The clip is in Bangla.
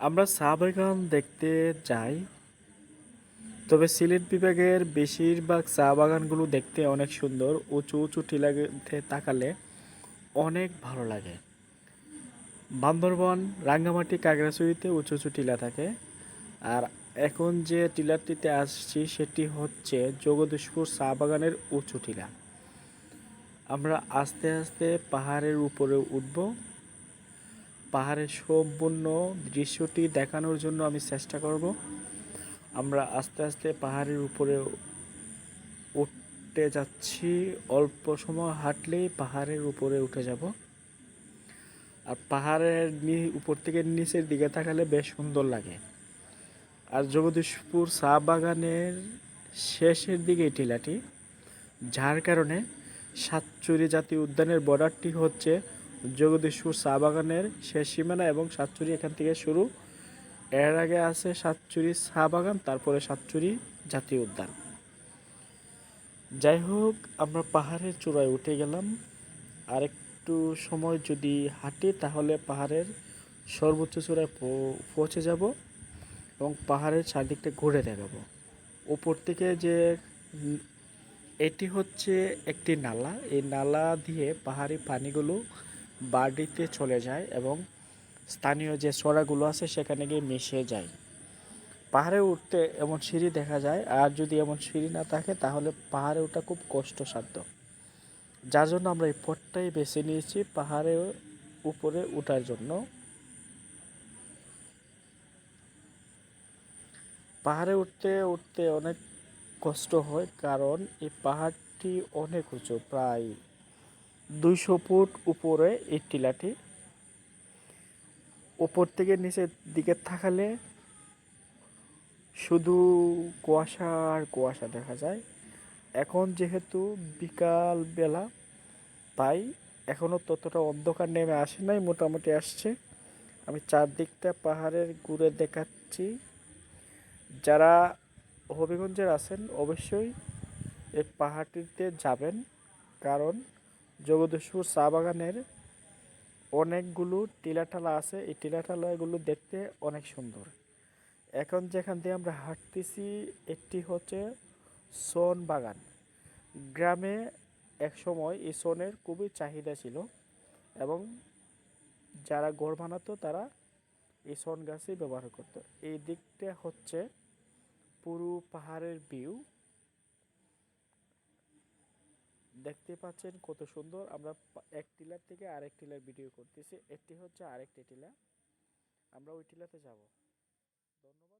আমরা চা বাগান দেখতে যাই, তবে সিলেট বিভাগের বেশিরভাগ চা বাগানগুলো দেখতে অনেক সুন্দর, উঁচু উঁচু টিলাতে তাকালে অনেক ভালো লাগে। বান্দরবন, রাঙ্গামাটি, কাগড়াছড়িতে উঁচু উঁচু টিলা থাকে। আর এখন যে টিলাটিতে আসছি, সেটি হচ্ছে জগদীশপুর চা বাগানের উঁচু টিলা আমরা আস্তে আস্তে পাহাড়ের উপরে উঠব। পাহাড়ের সম্পূর্ণ দৃশ্যটি দেখানোর জন্য আমি চেষ্টা করব। আমরা আস্তে আস্তে পাহাড়ের উপরে উঠতে যাচ্ছি। অল্প সময় হাঁটলেই পাহাড়ের উপরে উঠে যাব। আর পাহাড়ের উপর থেকে নিচের দিকে তাকালে বেশ সুন্দর লাগে। আর জগদীশপুর চা বাগানের শেষের দিকে টিলাটি, যার কারণে সাতচুরি জাতীয় উদ্যানের বর্ডারটি হচ্ছে জগদীশপুর চা বাগানের শেষ সীমানা এবং সাতচুরি এখান থেকে শুরু। এর আগে আছে সাতচুরি চা বাগান, তারপরে সাতচুরি জাতীয় উদ্যান। যাই হোক, আমরা পাহাড়ের চূড়ায় উঠে গেলাম। আর একটু সময় যদি হাঁটি, তাহলে পাহাড়ের সর্বোচ্চ চূড়ায় পৌঁছে যাব এবং পাহাড়ের চারদিকটা ঘুরে দেখাবো। উপর থেকে যে এটি হচ্ছে একটি নালা। এই নালা দিয়ে পাহাড়ি পানিগুলো বাড়িতে চলে যায় এবং স্থানীয় যে চড়াগুলো আছে সেখানে গিয়ে মিশে যায়। পাহাড়ে উঠতে এমন সিঁড়ি দেখা যায়, আর যদি এমন সিঁড়ি না থাকে তাহলে পাহাড়ে ওঠা খুব কষ্টসাধ্য। যার জন্য আমরা এই পথটাই বেছে নিয়েছি পাহাড়ে উপরে ওঠার জন্য। পাহাড়ে উঠতে উঠতে অনেক কষ্ট হয়, কারণ এই পাহাড়টি অনেক উঁচু, প্রায় দুইশো ফুট উপরে এই টিলাটি উপর থেকে নিচের দিকে থাকালে শুধু কুয়াশা আর কুয়াশা দেখা যায়। এখন যেহেতু বিকাল বেলা তাই এখনও ততটা অন্ধকার নেমে আসে নাই, মোটামুটি আসছে। আমি চারদিকটা পাহাড়ের ঘুরে দেখাচ্ছি। যারা হবিগঞ্জের আছেন, অবশ্যই এই পাহাড়টিতে যাবেন। কারণ জগদীশপুর চা বাগানের অনেকগুলো টিলাটালা আছে। এই টিলাটালাগুলো দেখতে অনেক সুন্দর। এখন যেখান দিয়ে আমরা হাঁটতেছি, একটি হচ্ছে সন বাগান। গ্রামে একসময় এই সনের খুবই চাহিদা ছিল এবং যারা ঘর বানাতো, তারা এই সন গাছই ব্যবহার করতো। এই দিকটা হচ্ছে পুরো পাহাড়ের ভিউ দেখতে পাচ্ছেন কত সুন্দর। আমরা এক টিলার থেকে আরেক টিলার ভিডিও করতেছি। একটি হচ্ছে আরেকটি টিলা। আমরা ওই টিলাতে যাব। ধন্যবাদ।